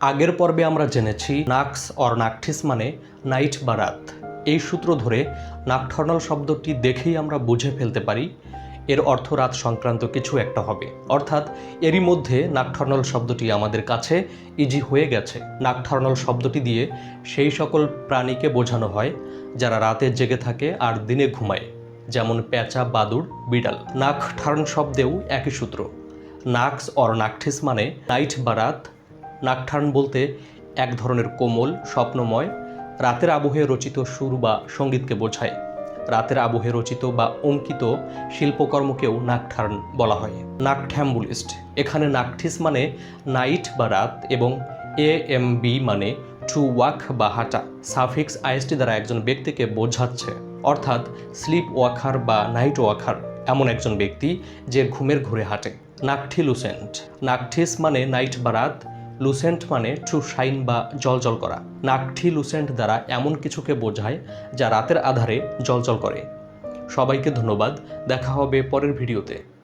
আগের পর্বে আমরা জেনেছি নাক্স অর নাকঠিস মানে নাইট বা রাত। এই সূত্র ধরে নাকঠর্নাল শব্দটি দেখেই আমরা বুঝে ফেলতে পারি, এর অর্থ রাত সংক্রান্ত কিছু একটা হবে। অর্থাৎ এরই মধ্যে নাকঠর্নাল শব্দটি আমাদের কাছে ইজি হয়ে গেছে। নাকঠর্নাল শব্দটি দিয়ে সেই সকল প্রাণীকে বোঝানো হয়, যারা রাতে জেগে থাকে আর দিনে ঘুমায়, যেমন পেঁচা বাদুড়, বিড়াল। নাক ঠারণ শব্দেও একই সূত্র। নাক্স অর নাকঠিস মানে নাইট বা রাত নাকঠার্ন বলতে এক ধরনের কোমল, স্বপ্নময়, রাতের আবহে রচিত সুর বা সঙ্গীতকে বোঝায়। রাতের আবহে রচিত বা অঙ্কিত শিল্পকর্মকেও নাকঠার্ন বলা হয়। নাকঠ্যাম্বুলিস্ট। এখানে নাকঠিস মানে নাইট বা রাত এবং এ এম বি মানে টু ওয়াক বা হাঁটা। সাফিক্স আইএসটি দ্বারা একজন ব্যক্তিকে বোঝাচ্ছে। অর্থাৎ স্লিপ ওয়াকার বা নাইট ওয়াকার এমন একজন ব্যক্তি যে ঘুমের ঘুরে হাঁটে। নাকঠি লুসেন্ট নাকঠিস মানে নাইট বা রাত লুসেন্ট মানে টু শাইন বা জলজল করা। নাকঠি লুসেন্ট দ্বারা এমন কিছুকে বোঝায় যা রাতের আধারে জলজল করে। সবাইকে ধন্যবাদ। দেখা হবে পরের ভিডিওতে।